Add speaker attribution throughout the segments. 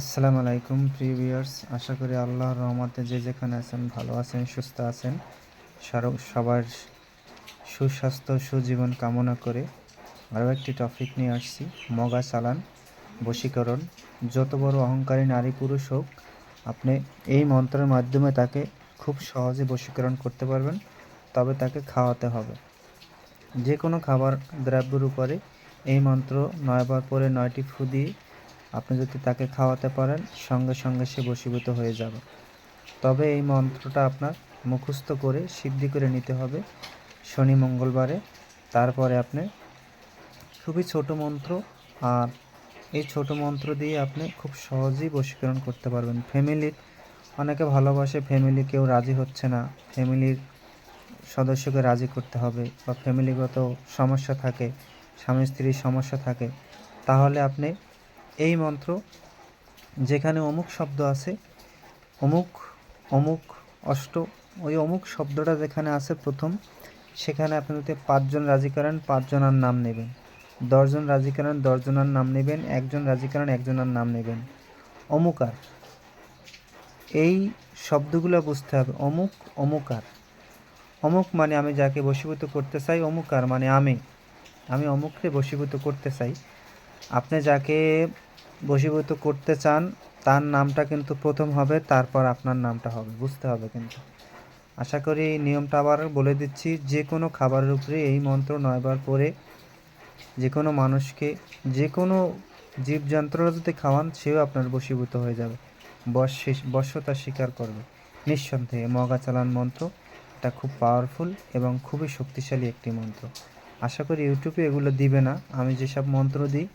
Speaker 1: আসসালামু আলাইকুম প্রিভিয়ার্স আশা করি আল্লাহর রহমতে যে যেখানে আছেন, ভালো আছেন, সুস্থ আছেন। সবার সুস্বাস্থ্য, সুজীবন কামনা করে আরও একটি টপিক নিয়ে আসছি, মগা চালান, বশীকরণ। যত বড় অহংকারী নারী পুরুষ হোক, আপনি এই মন্ত্রের মাধ্যমে তাকে খুব সহজে বশীকরণ করতে পারবেন, তবে তাকে খাওয়াতে হবে। যে কোনো খাবার দ্রব্যের উপরে এই মন্ত্র নয়বার পরে নয়টি ফু দিয়ে আপনি যদি তাকে খাওয়াতে পারেন, সঙ্গে সঙ্গে সে বশীভূত হয়ে যাবে। তবে এই মন্ত্রটা আপনার মুখস্থ করে সিদ্ধি করে নিতে হবে। শনি মঙ্গলবারে, তারপরে আপনি খুবই ছোট মন্ত্র আর এই ছোট মন্ত্র দিয়ে আপনি খুব সহজেই বশীকরণ করতে পারবেন। ফ্যামিলির অনেকে ভালোবাসে ফ্যামিলি, কেউ রাজি হচ্ছে না। ফ্যামিলির সদস্যকে রাজি করতে হবে বা ফ্যামিলিগত সমস্যা থাকে স্বামী স্ত্রীর সমস্যা থাকে, তাহলে আপনি এই মন্ত্র, যেখানে অমুক শব্দ আছে, অমুক অমুক, অষ্ট, ওই অমুক শব্দটা যেখানে আছে প্রথম, সেখানে আপনি যদি পাঁচজন রাজি করেন পাঁচজনার নাম নেবেন। দশজন রাজি করেন দশজনার নাম নেবেন, একজন রাজি করেন একজনের নাম নেবেন। অমুকার এই শব্দগুলো বুঝতে হবে, অমুক অমুকার অমুক মানে আমি যাকে বশীভূত করতে চাই অমুকার মানে আমি। আমি অমুককে বশীভূত করতে চাই। আপনি যাকে বশীভূত করতে চান, তার নামটা কিন্তু প্রথম হবে, তারপর আপনার নামটা হবে, বুঝতে হবে কিন্তু। আশা করি এই নিয়মটা আবার বলে দিচ্ছি, যে কোনো খাবারের উপরে এই মন্ত্র নয়বার পরে যে কোনো মানুষকে, যে কোনো জীবজন্তুরা যদি খাওয়ান, সেও আপনার বশীভূত হয়ে যাবে। বশ বশ্যতা স্বীকার করবে। নিঃসন্দেহে মগা চালান মন্ত্র, এটা খুব পাওয়ারফুল এবং খুবই শক্তিশালী একটি মন্ত্র। আশা করি ইউটিউবে এগুলো দিবে না। আমি যেসব মন্ত্র দিই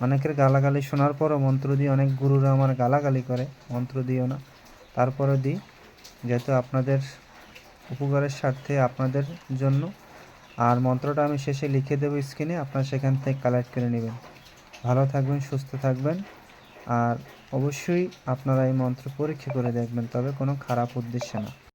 Speaker 1: অনেকের গালাগালি শোনার পরও মন্ত্র দিই অনেক গুরুরা আমার গালাগালি করে, মন্ত্র দিও না। তারপরে দিই, যেহেতু আপনাদের উপকারের স্বার্থে আপনাদের জন্য। আর মন্ত্রটা আমি শেষে লিখে দেবো স্ক্রিনে, আপনারা সেখান থেকে কালেক্ট করে নেবেন। ভালো থাকবেন, সুস্থ থাকবেন। আর অবশ্যই আপনারা এই মন্ত্র পরীক্ষা করে দেখবেন, তবে কোনো খারাপ উদ্দেশ্যে না।